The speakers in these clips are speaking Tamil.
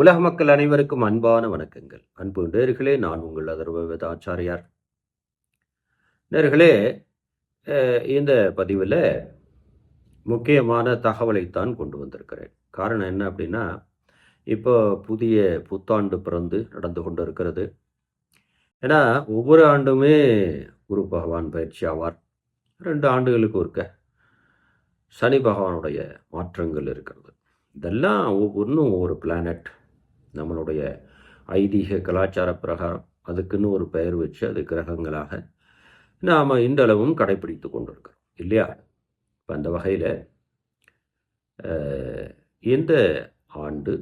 உலக மக்கள் அனைவருக்கும் அன்பான வணக்கங்கள். அன்பு நேர்களே நான் உங்கள் அதர்வ ஆச்சாரியார் நேர்களே இந்த பதிவில் முக்கியமான தகவலைத்தான் கொண்டு வந்திருக்கிறேன். காரணம் என்ன அப்படின்னா இப்போ புதிய புத்தாண்டு பிறந்து நடந்து கொண்டு இருக்கிறது ஏன்னா ஒவ்வொரு ஆண்டுமே குரு பகவான் பயிற்சி ஆவார். ரெண்டு ஆண்டுகளுக்கு ஒருக்க சனி பகவானுடைய மாற்றங்கள் இருக்கிறது. இதெல்லாம் ஒவ்வொன்றும் ஒவ்வொரு பிளானட் நம்மளுடைய ஐதீக கலாச்சார பிரகாரம் அதுக்குன்னு ஒரு பெயர் வச்சு அது கிரகங்களாக நாம் இன்றளவும் கடைபிடித்து கொண்டிருக்கிறோம் இல்லையா? இப்போ அந்த வகையில் இந்த ஆண்டு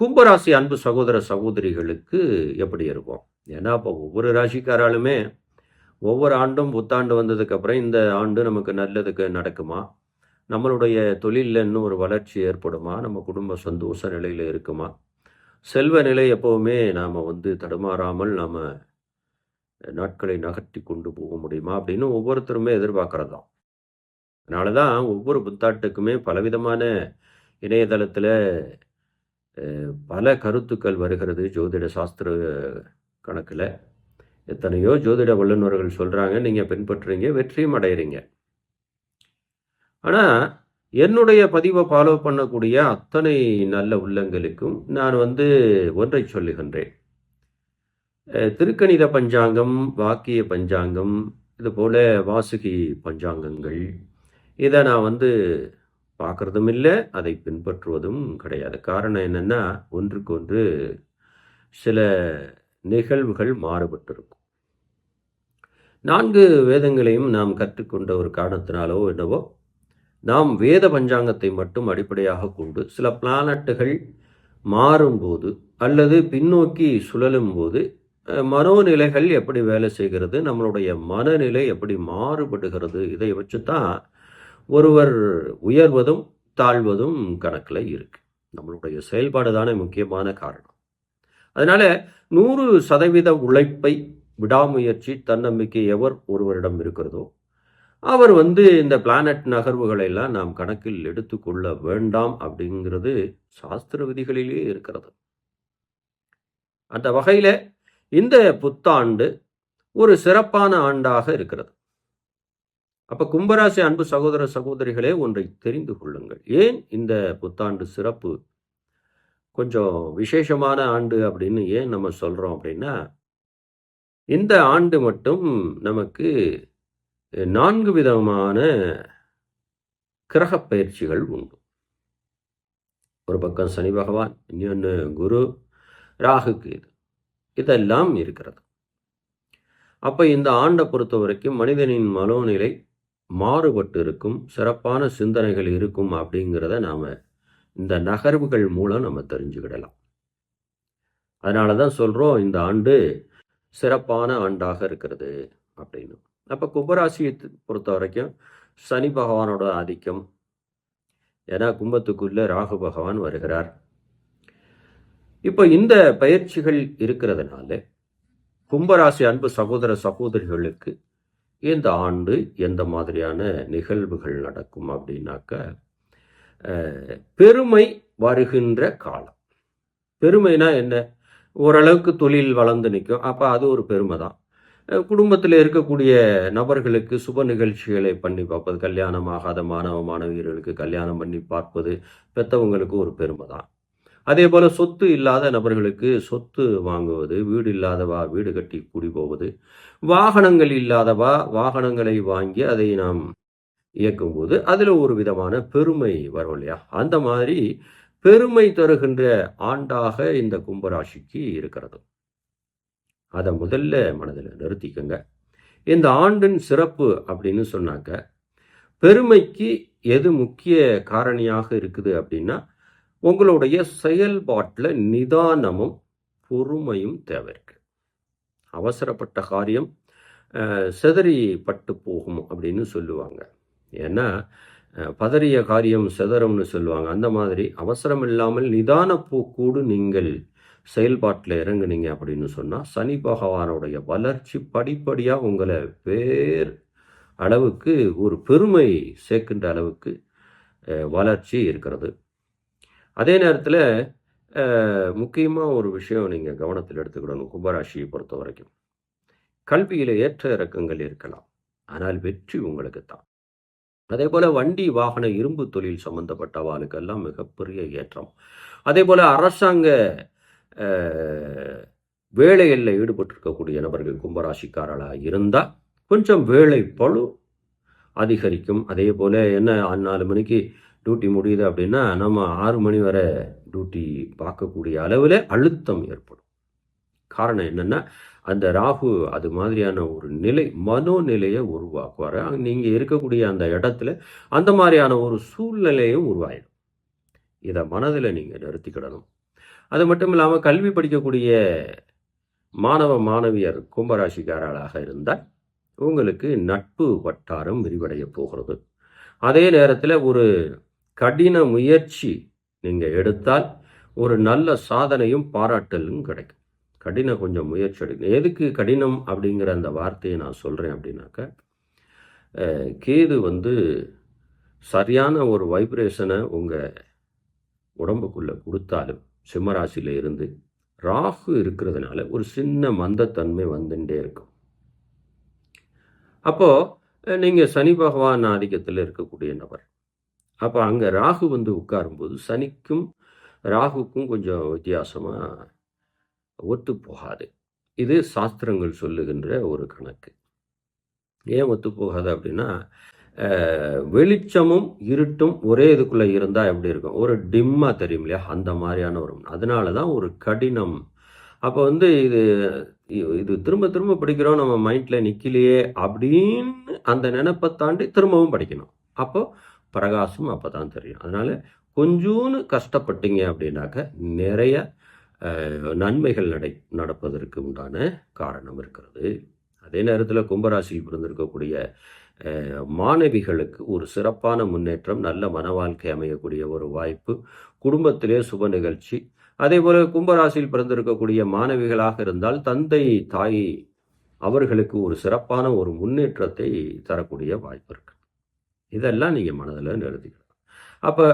கும்பராசி அன்பு சகோதர சகோதரிகளுக்கு எப்படி இருக்கும்? ஏன்னா இப்போ ஒவ்வொரு ராசிக்காராலுமே ஒவ்வொரு ஆண்டும் புத்தாண்டு வந்ததுக்கப்புறம் இந்த ஆண்டு நமக்கு நல்லதுக்கு நடக்குமா? நம்மளுடைய தொழிலில் இன்னும் ஒரு வளர்ச்சி ஏற்படுமா? நம்ம குடும்ப சந்தோஷ நிலையில் இருக்குமா? செல்வ நிலை எப்போவுமே நாம் வந்து தடுமாறாமல் நாம் நாட்களை நகர்த்தி கொண்டு போக முடியுமா அப்படின்னு ஒவ்வொருத்தருமே எதிர்பார்க்கறது தான் அதனால தான் ஒவ்வொரு புத்தாட்டுக்குமே பலவிதமான இணையதளத்தில் பல கருத்துக்கள் வருகிறது ஜோதிட சாஸ்திர கணக்கில். எத்தனையோ ஜோதிட வல்லுநர்கள் சொல்கிறாங்க நீங்கள் பின்பற்றுறீங்க வெற்றியும் அடையிறீங்க. ஆனால் என்னுடைய பதிவை ஃபாலோ பண்ணக்கூடிய அத்தனை நல்ல உள்ளங்களுக்கும் நான் வந்து ஒன்றை சொல்லுகின்றேன். திருக்கணித பஞ்சாங்கம் வாக்கிய பஞ்சாங்கம் இது போல வாசுகி பஞ்சாங்கங்கள் இதை நான் வந்து பார்க்குறதும் இல்லை அதை பின்பற்றுவதும் கிடையாது. காரணம் என்னென்னா ஒன்றுக்கு ஒன்று சில நிகழ்வுகள் மாறுபட்டிருக்கும். நான்கு வேதங்களையும் நாம் கற்றுக்கொண்ட ஒரு காரணத்தினாலோ என்னவோ நாம் வேத பஞ்சாங்கத்தை மட்டும் அடிப்படையாக கொண்டு சில பிளானட்டுகள் மாறும்போது அல்லது பின்னோக்கி சுழலும் போது மனோநிலைகள் எப்படி வேலை செய்கிறது நம்மளுடைய மனநிலை எப்படி மாறுபடுகிறது இதை வச்சு தான் ஒருவர் உயர்வதும் தாழ்வதும் கணக்கில் இருக்கு. நம்மளுடைய செயல்பாடு தானே முக்கியமான காரணம். அதனால நூறு சதவீத உழைப்பை விடாமுயற்சி தன்னம்பிக்கை எவர் ஒருவரிடம் இருக்கிறதோ அவர் வந்து இந்த பிளானட் நகர்வுகளை எல்லாம் நாம் கணக்கில் எடுத்துக்கொள்ள வேண்டாம் அப்படிங்கிறது சாஸ்திர விதிகளிலே இருக்கிறது. அந்த வகையில் இந்த புத்தாண்டு ஒரு சிறப்பான ஆண்டாக இருக்கிறது. அப்போ கும்பராசி அன்பு சகோதர சகோதரிகளே ஒன்றை தெரிந்து கொள்ளுங்கள். ஏன் இந்த புத்தாண்டு சிறப்பு? கொஞ்சம் விசேஷமான ஆண்டு அப்படின்னு ஏன் நம்ம சொல்கிறோம் அப்படின்னா இந்த ஆண்டு மட்டும் நமக்கு நான்கு விதமான கிரகப் பயிற்சிகள் உண்டு. ஒரு பக்கம் சனி பகவான் இன்னொன்று குரு ராகுக்கு இது இதெல்லாம் இருக்கிறது. அப்போ இந்த ஆண்டை பொறுத்த வரைக்கும் மனிதனின் மனோநிலை மாறுபட்டு இருக்கும் சிறப்பான சிந்தனைகள் இருக்கும் அப்படிங்கிறத நாம் இந்த நகர்வுகள் மூலம் நம்ம தெரிஞ்சுக்கிடலாம். அதனால தான் சொல்கிறோம் இந்த ஆண்டு சிறப்பான ஆண்டாக இருக்கிறது அப்படின்னு. அப்போ கும்பராசியை பொறுத்த வரைக்கும் சனி பகவானோட ஆதிக்கம். ஏன்னா கும்பத்துக்குள்ளே ராகு பகவான் வருகிறார். இப்போ இந்த பயிற்சிகள் இருக்கிறதுனால கும்பராசி அன்பு சகோதர சகோதரிகளுக்கு இந்த ஆண்டு எந்த மாதிரியான நிகழ்வுகள் நடக்கும் அப்படின்னாக்க பெருமை வருகின்ற காலம். பெருமைனா என்ன? ஓரளவுக்கு தொழில் வளர்ந்து நிற்கும். அப்போ அது ஒரு பெருமை தான் குடும்பத்தில் இருக்கக்கூடிய நபர்களுக்கு சுப நிகழ்ச்சிகளை பண்ணி பார்ப்பது கல்யாணம் ஆகாத மாணவ மாணவியர்களுக்கு கல்யாணம் பண்ணி பார்ப்பது பெற்றவங்களுக்கு ஒரு பெருமை தான். அதே போல் சொத்து இல்லாத நபர்களுக்கு சொத்து வாங்குவது வீடு இல்லாதவா வீடு கட்டி குடி போவது வாகனங்கள் இல்லாதவா வாகனங்களை வாங்கி அதை நாம் இயக்கும்போது அதில் ஒரு விதமான பெருமை வரும் இல்லையா? அந்த மாதிரி பெருமை தருகின்ற ஆண்டாக இந்த கும்பராசிக்கு இருக்கிறது. அதை முதல்ல மனதில் நிறுத்திக்கங்க. இந்த ஆண்டின் சிறப்பு அப்படின்னு சொன்னாக்க பெருமைக்கு எது முக்கிய காரணியாக இருக்குது அப்படின்னா உங்களுடைய செயல்பாட்டில் நிதானமும் பொறுமையும் தேவை இருக்கு. அவசரப்பட்ட காரியம் அஹ், பட்டு போகும் அப்படின்னு சொல்லுவாங்க. ஏன்னா பதறிய காரியம் சிதறும்னு சொல்லுவாங்க. அந்த மாதிரி அவசரம் இல்லாமல் நிதான நீங்கள் செயல்பாட்டில் இறங்குனீங்க அப்படின்னு சொன்னால் சனி பகவானுடைய வளர்ச்சி படிப்படியாக உங்களை வேர் அளவுக்கு ஒரு பெருமை சேர்க்கின்ற அளவுக்கு வளர்ச்சி இருக்கிறது. அதே நேரத்தில் முக்கியமாக ஒரு விஷயம் நீங்கள் கவனத்தில் எடுத்துக்கிடணும் கும்பராசியை பொறுத்த வரைக்கும். கல்வியில் ஏற்ற இறக்கங்கள் இருக்கலாம் ஆனால் வெற்றி உங்களுக்கு தான். அதே போல் வண்டி வாகன இரும்பு தொழில் சம்மந்தப்பட்டவாளுக்கெல்லாம் மிகப்பெரிய ஏற்றம். அதே போல் அரசாங்க வேலைகளில் ஈடுபட்டிருக்கக்கூடிய நபர்கள் கும்பராசிக்காரர்களாக இருந்தால் கொஞ்சம் வேலை பழு அதிகரிக்கும். அதே போல் என்ன நாலு மணிக்கு டியூட்டி முடியுது அப்படின்னா நம்ம ஆறு மணி வரை டியூட்டி பார்க்கக்கூடிய அளவில் அழுத்தம் ஏற்படும். காரணம் என்னென்னா அந்த ராகு அது மாதிரியான ஒரு நிலை மனோநிலையை உருவாக்குவார். நீங்கள் இருக்கக்கூடிய அந்த இடத்துல அந்த மாதிரியான ஒரு சூழ்நிலையும் உருவாயிடும். இதை மனதில் நீங்கள் நிறுத்திக்கிடணும். அது மட்டும் இல்லாமல் கல்வி படிக்கக்கூடிய மாணவ மாணவியர் கும்பராசிக்காரர்களாக இருந்தால் உங்களுக்கு நட்பு வட்டாரம் விரிவடைய போகிறது. அதே நேரத்தில் ஒரு கடின முயற்சி நீங்கள் எடுத்தால் ஒரு நல்ல சாதனையும் பாராட்டலும் கிடைக்கும். கடினம் கொஞ்சம் முயற்சி எடுக்கணும் எதுக்கு கடினம் அப்படிங்கிற அந்த வார்த்தையை நான் சொல்கிறேன் அப்படின்னாக்க கேது வந்து சரியான ஒரு வைப்ரேஷனை உங்கள் உடம்புக்குள்ளே கொடுத்தாலும் சிம்மராசியில் இருந்து ராகு இருக்கிறதுனால ஒரு சின்ன மந்தத்தன்மை வந்துட்டே இருக்கும். அப்போது நீங்கள் சனி பகவான் ஆதிக்கத்தில் இருக்கக்கூடிய நபர். அப்போ அங்கே ராகு வந்து உட்காரும்போது சனிக்கும் ராகுக்கும் கொஞ்சம் வித்தியாசமாக ஒத்து போகாது. இது சாஸ்திரங்கள் சொல்லுகின்ற ஒரு கணக்கு. ஏன் ஒத்து போகாது அப்படின்னா வெளிச்சமும் இருட்டும் ஒரே இதுக்குள்ளே இருந்தால் எப்படி இருக்கும்? ஒரு டிம்மாக தெரியும் இல்லையா? அந்த மாதிரியான ஒரு அதனால தான் ஒரு கடினம். அப்போ வந்து இது இது திரும்ப திரும்ப படிக்கிறோம். நம்ம மைண்டில் நிற்கலையே அப்படின்னு அந்த நினைப்பை தாண்டி திரும்பவும் படிக்கணும். அப்போது பிரகாசம் அப்போ தான் தெரியும். அதனால் கொஞ்சோன்னு கஷ்டப்பட்டீங்க அப்படின்னாக்க நிறைய நன்மைகள் நடை நடப்பதற்கு உண்டான காரணம் இருக்கிறது. அதே நேரத்தில் கும்பராசியில் பிறந்திருக்கக்கூடிய மாணவிகளுக்கு ஒரு சிறப்பான முன்னேற்றம் நல்ல மன வாழ்க்கை அமையக்கூடிய ஒரு வாய்ப்பு குடும்பத்திலே சுப நிகழ்ச்சி. அதே போல கும்பராசியில் பிறந்திருக்கக்கூடிய மாணவிகளாக இருந்தால் தந்தை தாய் அவர்களுக்கு ஒரு சிறப்பான ஒரு முன்னேற்றத்தை தரக்கூடிய வாய்ப்பு இருக்கு. இதெல்லாம் நீங்கள் மனதில் நிறுத்திக்கலாம் அப்போ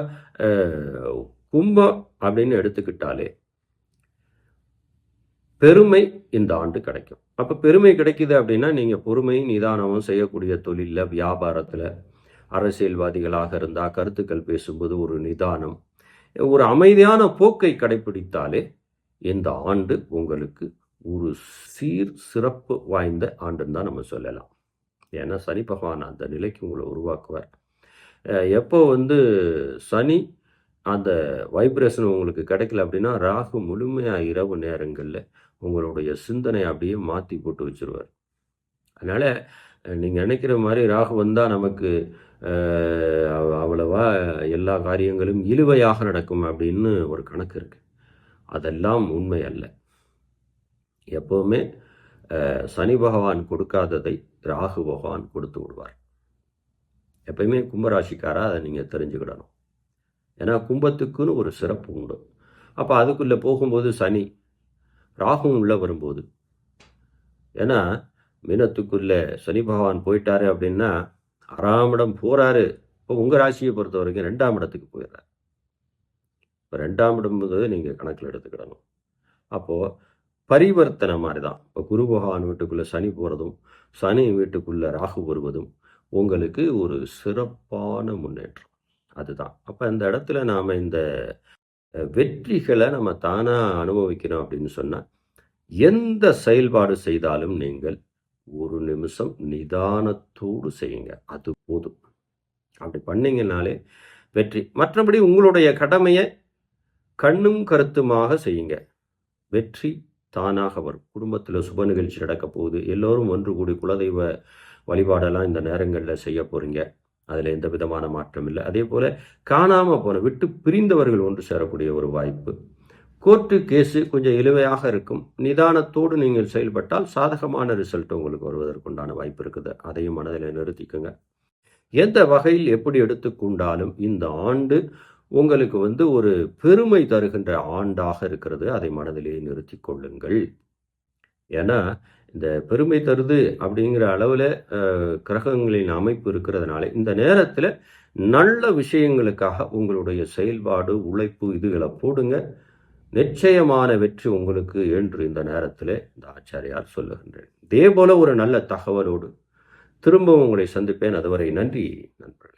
கும்பம் அப்படின்னு எடுத்துக்கிட்டாலே பெருமை இந்த ஆண்டு கிடைக்கும். அப்போ பெருமை கிடைக்குது அப்படின்னா நீங்கள் பொறுமை நிதானமும் செய்யக்கூடிய தொழிலில் வியாபாரத்தில் அரசியல்வாதிகளாக இருந்தால் கருத்துக்கள் பேசும்போது ஒரு நிதானம் ஒரு அமைதியான போக்கை கடைபிடித்தாலே இந்த ஆண்டு உங்களுக்கு ஒரு சீர் சிறப்பு வாய்ந்த ஆண்டுன்னு தான் நம்ம சொல்லலாம். ஏன்னா சனி பகவான் அந்த நிலைக்கு உங்களை உருவாக்குவார். எப்போ வந்து சனி அந்த வைப்ரேஷன் உங்களுக்கு கிடைக்கல அப்படின்னா ராகு முழுமையாக இரவு நேரங்களில் உங்களுடைய சிந்தனை அப்படியே மாற்றி போட்டு வச்சுருவார். அதனால் நீங்கள் நினைக்கிற மாதிரி ராகு வந்தால் நமக்கு அவ்வளவா எல்லா காரியங்களும் இழுவையாக நடக்கும் அப்படின்னு ஒரு கணக்கு இருக்குது அதெல்லாம் உண்மை அல்ல. எப்போவுமே சனி பகவான் கொடுக்காததை ராகு பகவான் கொடுத்து விடுவார். எப்பயுமே கும்பராசிக்காராக அதை நீங்கள் தெரிஞ்சுக்கிடணும். ஏன்னா கும்பத்துக்குன்னு ஒரு சிறப்பு உண்டு. அப்போ அதுக்குள்ளே போகும்போது சனி ராகும் உள்ளே வரும்போது. ஏன்னா மீனத்துக்குள்ளே சனி பகவான் போயிட்டாரு அப்படின்னா ஆறாம் இடம் போகிறாரு இப்போ உங்கள் ராசியை பொறுத்த வரைக்கும் ரெண்டாம் இடத்துக்கு போயிடுறாரு. இப்போ ரெண்டாம் இடம் நீங்கள் கணக்கில் எடுத்துக்கிடணும். அப்போது பரிவர்த்தனை மாதிரி தான் இப்போ குரு பகவான் வீட்டுக்குள்ளே சனி போகிறதும் சனி வீட்டுக்குள்ளே ராகு வருவதும் உங்களுக்கு ஒரு சிறப்பான முன்னேற்றம். அதுதான். அப்போ அந்த இடத்துல நாம் இந்த வெற்றிகளை நம்ம தானாக அனுபவிக்கிறோம் அப்படின்னு சொன்னால் எந்த செயல்பாடு செய்தாலும் நீங்கள் ஒரு நிமிஷம் நிதானத்தோடு செய்யுங்க. அது போதும். அப்படி பண்ணீங்கனாலே வெற்றி. மற்றபடி உங்களுடைய கடமையை கண்ணும் கருத்துமாக செய்யுங்க. வெற்றி தானாக வரும். குடும்பத்தில் சுப நிகழ்ச்சி நடக்க போகுது. எல்லோரும் ஒன்று கூடி குலதெய்வ வழிபாடெல்லாம் இந்த நேரங்களில் செய்ய போகிறீங்க அதில் எந்த விதமான மாற்றம் இல்லை. அதே போல் காணாமல் போன விட்டு பிரிந்தவர்கள் ஒன்று சேரக்கூடிய ஒரு வாய்ப்பு. கோர்ட்டு கேஸு கொஞ்சம் இழுவையாக இருக்கும். நிதானத்தோடு நீங்கள் செயல்பட்டால் சாதகமான ரிசல்ட் உங்களுக்கு வருவதற்குண்டான வாய்ப்பு இருக்குது. அதையும் மனதில் நிறுத்திக்கோங்க. எந்த வகையில் எப்படி எடுத்துக்கொண்டாலும் இந்த ஆண்டு உங்களுக்கு வந்து ஒரு பெருமை தருகின்ற ஆண்டாக இருக்கிறது. அதை மனதிலே நிறுத்தி கொள்ளுங்கள். ஏன்னா இந்த பெருமை தருது அப்படிங்கிற அளவில் கிரகங்களின் அமைப்பு இருக்கிறதுனால இந்த நேரத்தில் நல்ல விஷயங்களுக்காக உங்களுடைய செயல்பாடு உழைப்பு இதுகளை போடுங்க. நிச்சயமான வெற்றி உங்களுக்கு என்று இந்த நேரத்தில் இந்த ஆச்சாரியார் சொல்லுகின்றேன் இதே போல ஒரு நல்ல தகவலோடு திரும்பவும் உங்களை சந்திப்பேன். அதுவரை நன்றி நன்றி